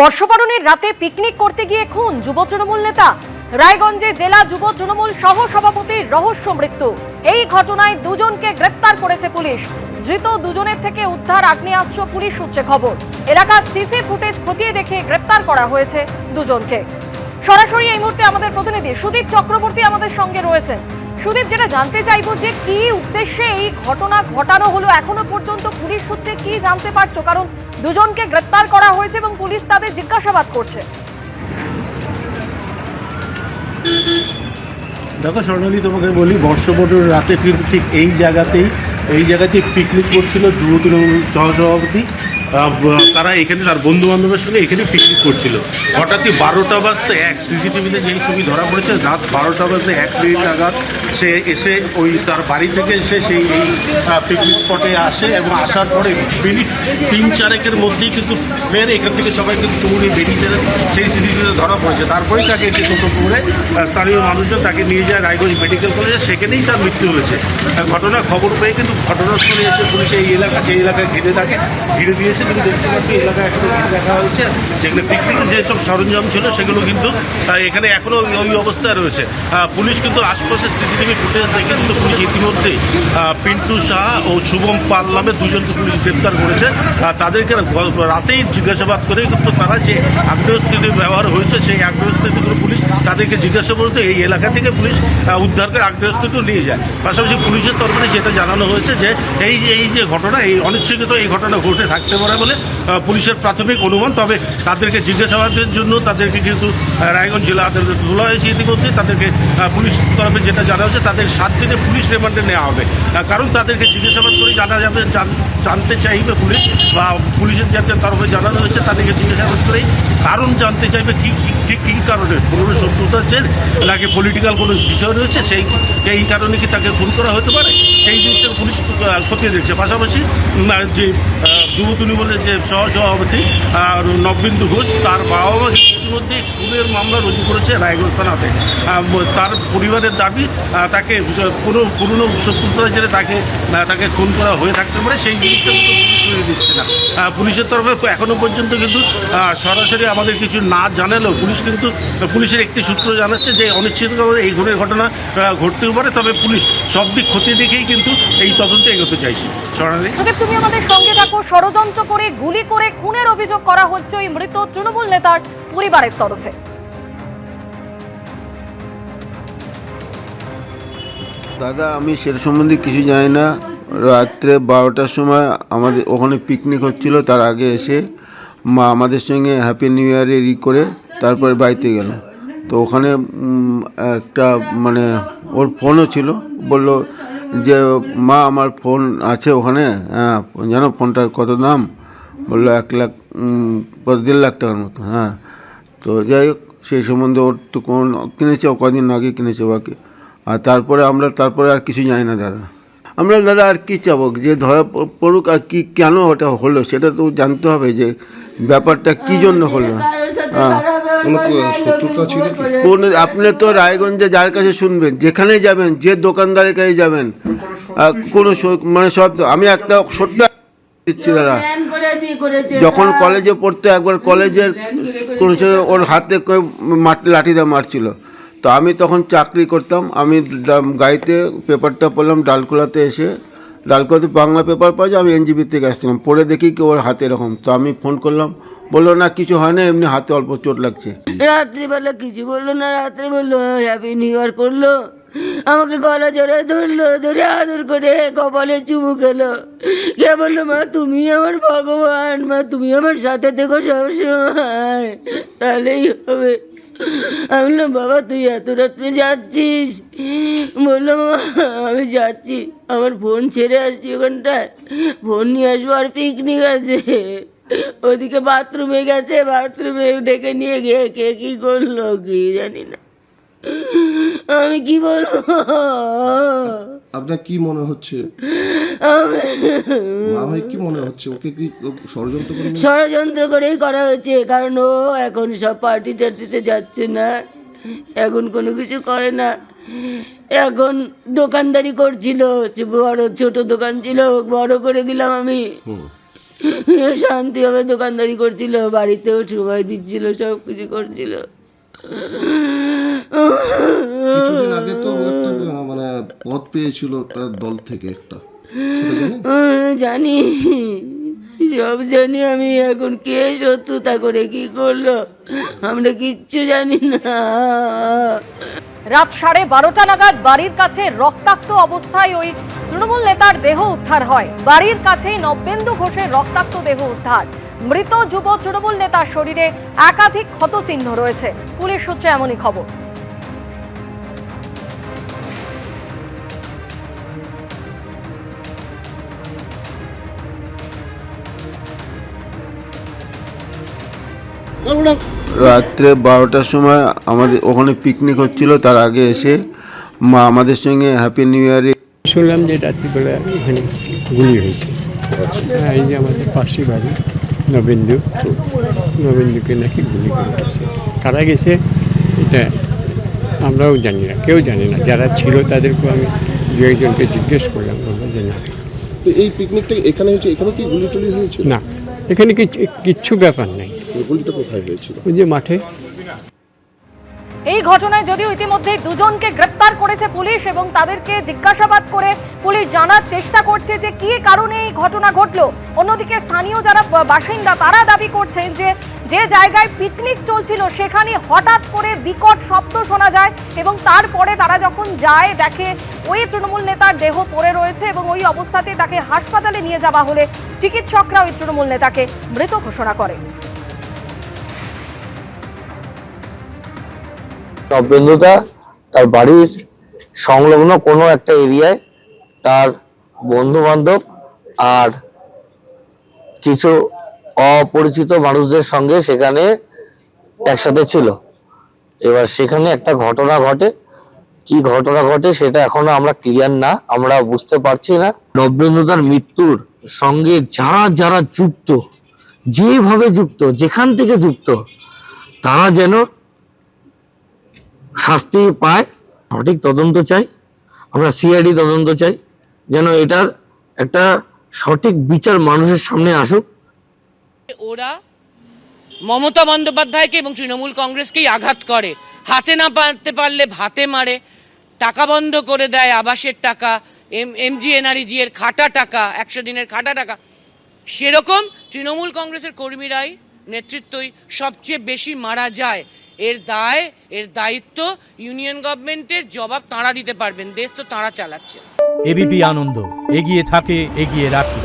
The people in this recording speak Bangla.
বর্ষবরণের রাতে পিকনিক করতে গিয়ে খুন যুব তৃণমূল নেতা। রায়গঞ্জে জেলা যুব তৃণমূল সহ সভাপতির রহস্য মৃত্যু। এই ঘটনায় দুজনকে গ্রেপ্তার করেছে পুলিশ। ধৃত দুজনের থেকে উদ্ধার আগ্নেয়াস্ত্র পুলিশ সূত্রে খবর। এলাকার সিসি ফুটেজ খতিয়ে দেখে গ্রেপ্তার করা হয়েছে দুজনকে। সরাসরি এই মুহূর্তে আমাদের প্রতিনিধি সুদীপ চক্রবর্তী আমাদের সঙ্গে রয়েছেন। সুদীপ, যেটা জানতে চাইব যে কি উদ্দেশ্যে এই ঘটনা ঘটানো হলো? এখনও পর্যন্ত পুলিশ সূত্রে কি জানতে পারছ? কারণ দুজনকে গ্রেপ্তার করা হয়েছে এবং পুলিশ তাদের জিজ্ঞাসাবাদ করছে। দেখো স্বর্ণালী তোমাকে বলি, বর্ষবরণ রাতে কিন্তু ঠিক এই জায়গাতেই এই জায়গাতেই পিকনিক করছিল যুব তৃণমূল সহসভাপতি। তারা এখানে তার বন্ধু বান্ধবের সঙ্গে এখানে পিকনিক করছিল। হঠাৎই বারোটা বাজতে এক সিসিটিভিতে যেই ছবি ধরা পড়েছে, রাত বারোটা বাজতে এক মিনিট নাগাদ সে এসে ওই তার বাড়ি থেকে এসে সেই এই পিকনিক স্পটে আসে এবং আসার পরে মিনিট তিন চারেকের মধ্যেই কিন্তু ফের এখান থেকে সবাই কিন্তু দৌড়ে বেরিয়ে সেই সিসিটিভিতে ধরা পড়েছে। তারপরেই তাকে একটি টোটো করে স্থানীয় মানুষজন তাকে নিয়ে যায় রায়গঞ্জ মেডিকেল কলেজে। সেখানেই তার মৃত্যু হয়েছে। ঘটনা খবর পেয়ে কিন্তু ঘটনাস্থলে এসে পুলিশ এই এলাকা সেই এলাকায় ঘিরে থাকে। ঘিরে দিয়েছে কিন্তু দেখতে পাচ্ছি এলাকায় এখনও ঘিরে দেখা হয়েছে যেগুলো পিকনিকের যেসব সরঞ্জাম ছিল, সেগুলো কিন্তু এখানে এখনও ওই- অবস্থায় রয়েছে। পুলিশ কিন্তু আশপাশের সিসিটিভি ফুটেজ দেখে কিন্তু পুলিশ ইতিমধ্যেই পিন্টু শাহ ও শুভম পাল নামে দুজনকে পুলিশ গ্রেপ্তার করেছে। তাদেরকে রাতেই জিজ্ঞাসাবাদ করে কিন্তু তারা যে আগ্নেয়স্থিতি ব্যবহার হয়েছে, সেই আগ্নেয়স্থিতিগুলো পুলিশ তাদেরকে জিজ্ঞাসা করতে এই এলাকা থেকে পুলিশ আহ, উদ্ধার করে আগ্নেয়স্থিতিও নিয়ে যায়। পাশাপাশি পুলিশের তরফে সেটা জানানো হয়েছে যে এই এই যে ঘটনা এই অনিচ্ছাকৃত এই ঘটনা ঘটে থাকতে পারে বলে পুলিশের প্রাথমিক অনুমান। তবে তাদেরকে জিজ্ঞাসাবাদের জন্য তাদেরকে কিন্তু রায়গঞ্জ জেলা আদালতে তোলা হয়েছে ইতিমধ্যে। তাদেরকে পুলিশ তরফে যেটা জানা হয়েছে তাদের সাত দিনে পুলিশ রিমান্ডে নেওয়া হবে। কারণ তাদেরকে জিজ্ঞাসাবাদ করে জানা যাবে জান- জানতে চাইবে পুলিশ বা পুলিশের যাদের তরফে জানানো হয়েছে তাদেরকে জিজ্ঞাসাবাদ করেই কারণ জানতে চাইবে কি কি- কি কারণে। পুরনো শত্রুতা নাকি পলিটিক্যাল কোনো বিষয় রয়েছে সেই এই কারণে কি তাকে খুন করা হতে পারে? সেই জিনিসের পুলিশ খতিয়ে দেখছে। পাশাপাশি যে আহ, বলে যে যে সহসভাপতি আর নববিন্দু ঘোষ তার বাবা মা ইতিমধ্যে খুনের মামলা রুজু করেছে রায়গঞ্জ থানাতে। তার পরিবারের দাবি তাকে কোনো পুরনো শত্রুতার জেরে তাকে তাকে খুন করা হয়ে থাকতে পারে, সেই জিনিসটা পুলিশ দিচ্ছে না। পুলিশের তরফে এখনও পর্যন্ত কিন্তু সরাসরি আমাদের কিছু না জানালেও পুলিশ কিন্তু, পুলিশের একটি সূত্র জানাচ্ছে যে অনিশ্চিতভাবে এই ঘটনার ঘটনা ঘটতেও পারে, তবে পুলিশ সব দিক খতিয়ে দেখেই কিন্তু এই তদন্তে এগোতে চাইছে। তুমি আমাদের সঙ্গে থাকো। ষড়যন্ত্র করে, গুলি করে খুনের অভিযোগ করা হচ্ছে ওই মৃত তৃণমূল নেতার পরিবারের তরফে। দাদা, আমি সে সম্বন্ধে কিছু জানি না। রাত্রে বারোটার সময় আমাদের ওখানে পিকনিক হচ্ছিল, তার আগে এসে মা আমাদের সঙ্গে হ্যাপি নিউ ইয়ারে ই করে তারপরে বাড়িতে গেল। তো ওখানে একটা মানে ওর ফোনও ছিল। বলল যে, মা, আমার ফোন আছে ওখানে হ্যাঁ জানো ফোনটার কত দাম? বলল, এক লাখ দেড় লাখ টাকার মতো হ্যাঁ। তো যাই হোক সেই সম্বন্ধে ওর তো কোন কিনেছে ও কদিন আগে কিনেছে বাকি আর তারপরে আমরা তারপরে আর কিছু জানি না দাদা। আমরা দাদা আর কি চাবো? যে ধরা পড়ুক আর কি কেন ওটা হলো? সেটা তো জানতে হবে যে ব্যাপারটা কি জন্য হলো। হ্যাঁ? কোন আপনি তো রায়গঞ্জে যার কাছে শুনবেন যেখানে যাবেন যে দোকানদারের কাছে যাবেন কোনো মানে সব আমি একটা ছোট্ট দিচ্ছি দাদা। করেছে যখন কলেজে পড়তো একবার কলেজের কোনো ওর হাতে লাঠি দিয়ে মারছিল। তো আমি তখন চাকরি করতাম আমি গাড়িতে পেপারটা পড়লাম ডালকোলাতে এসে ডালকোলাতে বাংলা পেপার পাওয়া যায় আমি এনজিপি থেকে আসছিলাম। পড়ে দেখি কি ওর হাতে এরকম। তো আমি ফোন করলাম বলল না কিছু হয় না এমনি হাতে অল্প চোট লাগছে। রাত্রিবেলা কিছু বলল না রাত্রে বলল হ্যাপি নিউ ইয়ার করল। আমাকে গলা জড়ে ধরলো ধরে আদর করে কপালে চুমু খেলো। কে বলল মা তুমি আমার ভগবান মা তুমি আমার সাথে থেকো সবসময়। তাহলেই হবে। আমি বললাম বাবা তুই এত রাত্রে যাচ্ছিস? বলল "মা, আমি যাচ্ছি। আমার ফোন ছেড়ে আসছি ওখানটায়। ফোন নিয়ে আসব আর পিকনিক আছে। ওদিকে বাথরুমে গেছে বাথরুমে ডেকে নিয়ে গিয়ে কে কী করল কি জানি না। আমি কি বলব? আপনার কি মনে হচ্ছে? আমি মা ভাই কি মনে হচ্ছে? ওকে কি ষড়যন্ত্র করে ষড়যন্ত্র করেই করা হয়েছে কারণ ও এখন সব পার্টি টার্টিতে যাচ্ছে না। এখন কোনো কিছু করে না। এখন দোকানদারি করছিল বড় ছোট দোকান ছিল বড় করে দিলাম আমি। শান্তিভাবে দোকানদারি করছিল বাড়িতেও সময় দিচ্ছিল সব কিছু করছিল। কিছুদিন আগে তো মানে পদ পেয়েছিল তার দল থেকে একটা। জানি। সব জানি আমি এখন কে শত্রুতা করে কি করল। আমরা কিচ্ছু জানি না। রাত সাড়ে বারোটা নাগাদ বাড়ির কাছে রক্তাক্ত অবস্থায় ওই তৃণমূল নেতার দেহ উদ্ধার হয়। বাড়ির কাছেই নব্যেন্দু ঘোষের রক্তাক্ত দেহ উদ্ধার। মৃত যুব তৃণমূল নেতার শরীরে একাধিক ক্ষত চিহ্ন রয়েছে। পুলিশ সূত্রে এমনই খবর। রাত্রে বারোটার সময় আমাদের ওখানে পিকনিক হচ্ছিল তার আগে এসে মা আমাদের সঙ্গে হ্যাপি নিউ ইয়ারে শুনলাম যে রাত্রিবেলা এখানে গুলি হয়েছে। হ্যাঁ এই যে আমাদের পাশে বাড়ি। নবেন্দু নবেন্দুকে নাকি গুলি করে গেছে। কারা গেছে? এটা আমরাও জানি না কেউ জানি না। যারা ছিল তাদেরকেও আমি দু একজনকে জিজ্ঞেস করলাম বলল যে না। তো এই পিকনিকটা এখানে হয়েছে এখানে কি গুলি টুলি হয়েছে না এখানে কিচ্ছু ব্যাপার নেই। গুলিটা কোথায় হয়েছিল? ওই যে মাঠে এই ঘটনায় যদিও ইতিমধ্যে দুজনকে গ্রেপ্তার করেছে পুলিশ এবং তাদেরকে জিজ্ঞাসাবাদ করে পুলিশ জানার চেষ্টা করছে যে কি কারণে এই ঘটনা ঘটলো। অন্যদিকে স্থানীয় যারা বাসিন্দা, তারা দাবি করছেন যে যে জায়গায় পিকনিক চলছিল সেখানে হঠাৎ করে বিকট শব্দ শোনা যায় এবং তারপরে তারা যখন যায় দেখে ওই তৃণমূল নেতার দেহ পড়ে রয়েছে এবং ওই অবস্থাতে তাকে হাসপাতালে নিয়ে যাওয়া হলে চিকিৎসকরা ওই তৃণমূল নেতাকে মৃত ঘোষণা করে নবেন্দুদা তার বাড়ির সংলগ্ন কোনো একটা এরিয়ায় তার বন্ধু বান্ধব আর কিছু অপরিচিত মানুষদের সঙ্গে সেখানে একসাথে ছিল। এবার সেখানে একটা ঘটনা ঘটে। কি ঘটনা ঘটে সেটা এখনও আমরা ক্লিয়ার না, আমরা বুঝতে পারছি না। নবেন্দুদার মৃত্যুর সঙ্গে যারা যারা যুক্ত, যেভাবে যুক্ত, যেখান থেকে যুক্ত, তারা যেন শাস্তি পায়, সঠিক তদন্ত চাই, আমরা সিআইডি তদন্ত চাই, যেন এটার একটা সঠিক বিচার মানুষের সামনে আসুক। ওরা মমতা বন্দ্যোপাধ্যায়কে এবং তৃণমূল কংগ্রেসকেই আঘাত করে। হাতে না পারতে পারলে ভাতে মারে, টাকা বন্ধ করে দেয় আবাসের টাকা, এম এমজি এনআরইজি এর খাটা টাকা, একশো দিনের খাটা টাকা। সেরকম তৃণমূল কংগ্রেসের কর্মীরাই, নেতৃত্বই সবচেয়ে বেশি মারা যায়। এর দায়, এর দায়িত্ব ইউনিয়ন গভর্নমেন্টের, জবাব তাঁরা দিতে পারবেন, দেশ তো তাঁরা চালাচ্ছে। এবিপি আনন্দ, এগিয়ে থাকে, এগিয়ে রাখে।